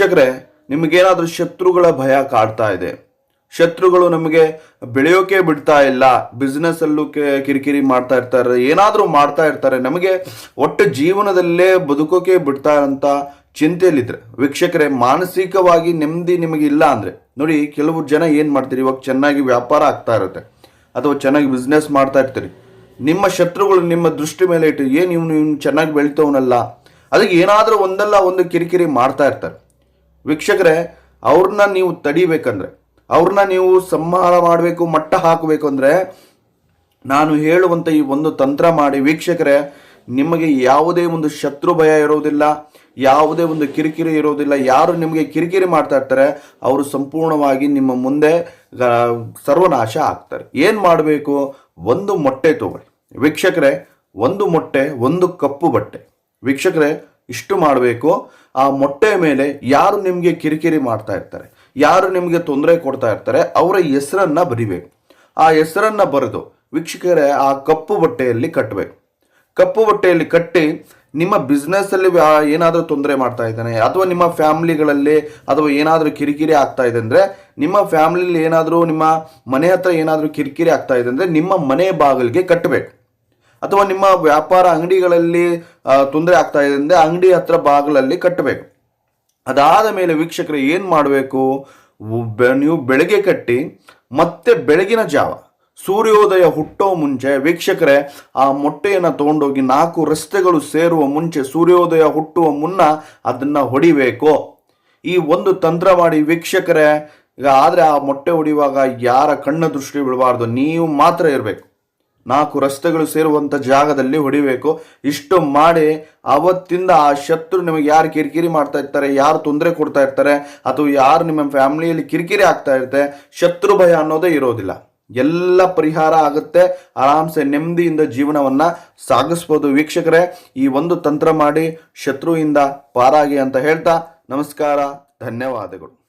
ವೀಕ್ಷಕರೇ, ನಿಮಗೇನಾದರೂ ಶತ್ರುಗಳ ಭಯ ಕಾಡ್ತಾ ಇದೆ. ಶತ್ರುಗಳು ನಮಗೆ ಬೆಳೆಯೋಕೆ ಬಿಡ್ತಾ ಇಲ್ಲ ಬಿಸ್ನೆಸ್ ಅಲ್ಲೂ ಕಿರಿಕಿರಿ ಮಾಡ್ತಾ ಇರ್ತಾರೆ, ಏನಾದರೂ ಮಾಡ್ತಾ ಇರ್ತಾರೆ, ನಮಗೆ ಒಟ್ಟು ಜೀವನದಲ್ಲೇ ಬದುಕೋಕೆ ಬಿಡ್ತಾ ಅಂತ ಚಿಂತೆಯಲ್ಲಿದ್ರೆ. ವೀಕ್ಷಕರೇ, ಮಾನಸಿಕವಾಗಿ ನೆಮ್ಮದಿ ನಿಮಗೆ ಇಲ್ಲ ಅಂದ್ರೆ, ನೋಡಿ, ಕೆಲವು ಜನ ಏನು ಮಾಡ್ತೀರಿ? ಇವಾಗ ಚೆನ್ನಾಗಿ ವ್ಯಾಪಾರ ಆಗ್ತಾ ಇರುತ್ತೆ, ಅಥವಾ ಚೆನ್ನಾಗಿ ಬಿಸ್ನೆಸ್ ಮಾಡ್ತಾ ಇರ್ತೀರಿ. ನಿಮ್ಮ ಶತ್ರುಗಳು ನಿಮ್ಮ ದೃಷ್ಟಿ ಮೇಲೆ ಇಟ್ಟು, ಏನು ಇವನು ಇವನು ಚೆನ್ನಾಗಿ ಬೆಳಿತವನಲ್ಲ? ಅದಕ್ಕೆ ಏನಾದರೂ ಒಂದಲ್ಲ, ಒಂದು ಕಿರಿಕಿರಿ ಮಾಡ್ತಾ ಇರ್ತಾರೆ. ವೀಕ್ಷಕರೇ, ಅವ್ರನ್ನ ನೀವು ತಡಿಬೇಕಂದ್ರೆ, ಅವ್ರನ್ನ ನೀವು ಸಂಹಾರ ಮಾಡಬೇಕು, ಮಟ್ಟ ಹಾಕಬೇಕು ಅಂದರೆ, ನಾನು ಹೇಳುವಂಥ ಈ ಒಂದು ತಂತ್ರ ಮಾಡಿ, ವೀಕ್ಷಕರೇ, ನಿಮಗೆ ಯಾವುದೇ ಒಂದು ಶತ್ರು ಭಯ ಇರೋದಿಲ್ಲ, ಯಾವುದೇ ಒಂದು ಕಿರಿಕಿರಿ ಇರೋದಿಲ್ಲ, ಯಾರು ನಿಮಗೆ ಕಿರಿಕಿರಿ ಮಾಡ್ತಾ ಇರ್ತಾರೆ, ಅವರು ಸಂಪೂರ್ಣವಾಗಿ ನಿಮ್ಮ ಮುಂದೆ ಸರ್ವನಾಶ ಆಗ್ತಾರೆ. ಏನು ಮಾಡಬೇಕು? ಒಂದು ಮೊಟ್ಟೆ ತಗೊಳ್ಳಿ. ವೀಕ್ಷಕರೇ, ಒಂದು ಮೊಟ್ಟೆ, ಒಂದು ಕಪ್ಪು ಬಟ್ಟೆ. ವೀಕ್ಷಕರೇ ಇಷ್ಟು ಮಾಡಬೇಕು, ಆ ಮೊಟ್ಟೆ ಮೇಲೆ ಯಾರು ನಿಮಗೆ ಕಿರಿಕಿರಿ ಮಾಡ್ತಾ ಇರ್ತಾರೆ, ಯಾರು ನಿಮಗೆ ತೊಂದರೆ ಕೊಡ್ತಾ ಇರ್ತಾರೆ, ಅವರ ಹೆಸರನ್ನ ಬರಿಬೇಕು. ಆ ಹೆಸರನ್ನ ಬರೆದು ವೀಕ್ಷಕರೇ, ಆ ಕಪ್ಪು ಬಟ್ಟೆಯಲ್ಲಿ ಕಟ್ಟಬೇಕು ಕಪ್ಪು ಬಟ್ಟೆಯಲ್ಲಿ ಕಟ್ಟಿ ನಿಮ್ಮ ಬಿಸ್ನೆಸ್ಸಲ್ಲಿ ಏನಾದರೂ ತೊಂದರೆ ಮಾಡ್ತಾ ಇದ್ದಾನೆ, ಅಥವಾ ನಿಮ್ಮ ಫ್ಯಾಮಿಲಿಗಳಲ್ಲಿ, ಅಥವಾ ಏನಾದರೂ ಕಿರಿಕಿರಿ ಆಗ್ತಾ ಇದೆ ಅಂದ್ರೆ, ನಿಮ್ಮ ಫ್ಯಾಮಿಲಿಲಿ ಏನಾದರೂ ನಿಮ್ಮ ಮನೆ ಹತ್ರ ಏನಾದರೂ ಕಿರಿಕಿರಿ ಆಗ್ತಾ ಇದೆ ಅಂದ್ರೆ, ನಿಮ್ಮ ಮನೆ ಬಾಗಿಲಿಗೆ ಕಟ್ಟಬೇಕು ಅಥವಾ ನಿಮ್ಮ ವ್ಯಾಪಾರ ಅಂಗಡಿಗಳಲ್ಲಿ ತೊಂದರೆ ಆಗ್ತಾ ಇದೆ ಅಂದರೆ ಅಂಗಡಿ ಹತ್ರ ಬಾಗಿಲಲ್ಲಿ ಕಟ್ಟಬೇಕು. ಅದಾದ ಮೇಲೆ ವೀಕ್ಷಕರು ಏನು ಮಾಡಬೇಕು? ನೀವು ಬೆಳಗ್ಗೆ ಕಟ್ಟಿ, ಮತ್ತೆ ಬೆಳಗಿನ ಜಾವ, ಸೂರ್ಯೋದಯ ಹುಟ್ಟೋ ಮುಂಚೆ ವೀಕ್ಷಕರೇ, ಆ ಮೊಟ್ಟೆಯನ್ನು ತಗೊಂಡೋಗಿ ನಾಲ್ಕು ರಸ್ತೆಗಳು ಸೇರುವ ಮುಂಚೆ ಸೂರ್ಯೋದಯ ಹುಟ್ಟುವ ಮುನ್ನ ಅದನ್ನು ಹೊಡಿಬೇಕು. ಈ ಒಂದು ತಂತ್ರ ಮಾಡಿ ವೀಕ್ಷಕರೇ, ಈಗ ಆದರೆ ಆ ಮೊಟ್ಟೆ ಹೊಡಿಯುವಾಗ ಯಾರ ಕಣ್ಣ ದೃಷ್ಟಿ ಬಿಡಬಾರ್ದು ನೀವು ಮಾತ್ರ ಇರಬೇಕು. ನಾಲ್ಕು ರಸ್ತೆಗಳು ಸೇರುವಂಥ ಜಾಗದಲ್ಲಿ ಹೊಡಿಬೇಕು. ಇಷ್ಟು ಮಾಡಿ ಅವತ್ತಿಂದ ಆ ಶತ್ರು ನಿಮಗೆ ಯಾರು ಕಿರಿಕಿರಿ ಮಾಡ್ತಾ ಇರ್ತಾರೆ, ಯಾರು ತೊಂದರೆ ಕೊಡ್ತಾ ಇರ್ತಾರೆ, ಅಥವಾ ಯಾರು ನಿಮ್ಮ ಫ್ಯಾಮಿಲಿಯಲ್ಲಿ ಕಿರಿಕಿರಿ ಆಗ್ತಾ ಇರುತ್ತೆ, ಶತ್ರು ಭಯ ಅನ್ನೋದೇ ಇರೋದಿಲ್ಲ. ಎಲ್ಲ ಪರಿಹಾರ ಆಗುತ್ತೆ. ಆರಾಮ್ಸೆ ನೆಮ್ಮದಿಯಿಂದ ಜೀವನವನ್ನ ಸಾಗಿಸ್ಬೋದು ವೀಕ್ಷಕರೇ. ಈ ಒಂದು ತಂತ್ರ ಮಾಡಿ ಶತ್ರುವಿಂದ ಪಾರಾಗಿ ಅಂತ ಹೇಳ್ತಾ ನಮಸ್ಕಾರ, ಧನ್ಯವಾದಗಳು.